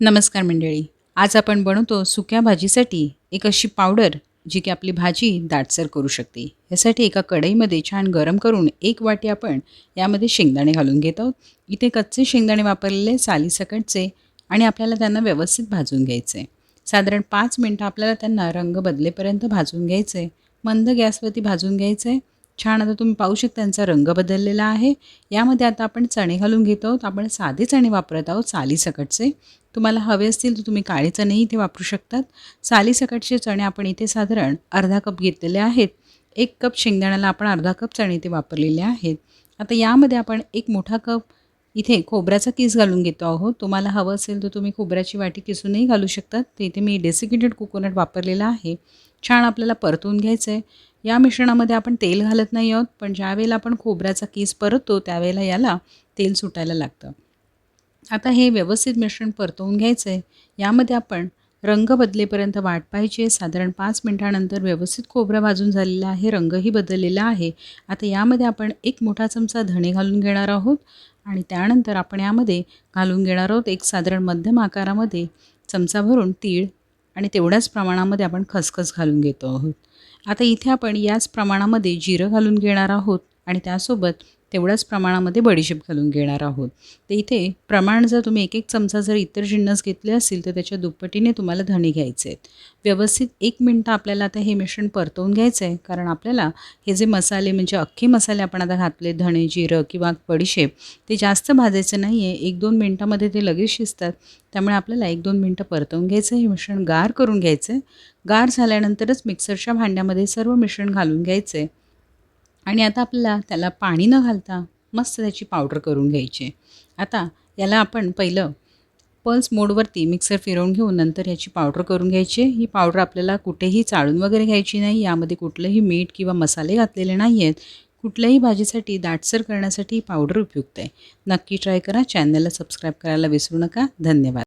नमस्कार मंडळी. आज आपण बनवतो सुक्या भाजीसाठी एक अशी पावडर जी की आपली भाजी दाटसर करू शकते. यासाठी एका कढईमध्ये छान गरम करून एक वाटी आपण यामध्ये शेंगदाणे घालून घेत आहोत. इथे कच्चे शेंगदाणे वापरलेले सालीसकटचे आणि आपल्याला त्यांना व्यवस्थित भाजून घ्यायचे. साधारण पाच मिनटं आपल्याला त्यांना रंग बदलेपर्यंत भाजून घ्यायचे. मंद गॅसवरती भाजून घ्यायचे. छान. आता तुम्ही पाहू शकता त्यांचा रंग बदललेला आहे. यामध्ये आता आपण चणे घालून घेत आहोत. आपण साधे चणे वापरत आहोत सालीसकटचे तुम्हाला हवे असतील तर तुम्ही काळे चणेही इथे वापरू शकतात. सालीसकटचे चणे आपण इथे साधारण अर्धा कप घेतलेले आहेत. एक कप शेंगदाण्याला आपण अर्धा कप चणे इथे वापरलेले आहेत. आता यामध्ये आपण एक मोठा कप इथे खोबऱ्याचा किस घालून घेतो आहोत. तुम्हाला हवं असेल तर तुम्ही खोबऱ्याची वाटी किसूनही घालू शकतात. तर इथे मी डेसिकेटेड कोकोनट वापरलेला आहे. छान आपल्याला परतून घ्यायचं आहे या मिश्रणामध्ये आपण तेल घालत नाही आहोत पण ज्यावेळेला आपण खोबऱ्याचा केस परततो त्यावेळेला याला तेल सुटायला लागतं. आता हे व्यवस्थित मिश्रण परतवून घ्यायचं आहे यामध्ये आपण रंग बदलेपर्यंत वाट पाहिजे साधारण पाच मिनटानंतर व्यवस्थित खोबरं भाजून झालेला आहे रंगही बदललेला आहे. आता यामध्ये आपण एक मोठा चमचा धणे घालून घेणार आहोत आणि त्यानंतर आपण यामध्ये घालून घेणार आहोत एक साधारण मध्यम आकारामध्ये चमचा भरून तीळ आणि तेवढ्याच प्रमाणामध्ये आपण खसखस घालून घेतो आहोत. आता इथे आपण याच प्रमाणामध्ये जिरं घालून घेणार आहोत आणि त्यासोबत तेवढ्याच प्रमाणामध्ये बडीशेप घालून घेणार आहोत. तर इथे प्रमाण जर तुम्ही एक एक चमचा जर इतर जिन्नस घेतले असतील तर त्याच्या दुप्पटीने तुम्हाला धणे घ्यायचे आहेत. व्यवस्थित एक मिनटं आपल्याला आता हे मिश्रण परतवून घ्यायचं आहे कारण आपल्याला हे जे मसाले म्हणजे अख्खे मसाले आपण आता घातले धणे जिरं किंवा बडीशेप ते जास्त भाजायचं नाही आहे एक दोन मिनटामध्ये ते लगेच शिजतात. त्यामुळे आपल्याला एक दोन मिनटं परतवून घ्यायचं हे मिश्रण गार करून घ्यायचं आहे गार झाल्यानंतरच मिक्सरच्या भांड्यामध्ये सर्व मिश्रण घालून घ्यायचं आहे आणि आता आपल्याला त्याला पाणी न घालता मस्त त्याची पावडर करून घ्यायची. आता याला आपण पहिलं पल्स मोडवरती मिक्सर फिरवून घेऊन नंतर याची पावडर करून घ्यायची. ही पावडर आपल्याला कुठेही चाळून वगैरे घ्यायची नाही. यामध्ये कुठलंही मीठ किंवा मसाले घातलेले नाही आहेत कुठल्याही भाजीसाठी दाटसर करण्यासाठी ही पावडर उपयुक्त आहे. नक्की ट्राय करा. चॅनलला सबस्क्राईब करायला विसरू नका. धन्यवाद.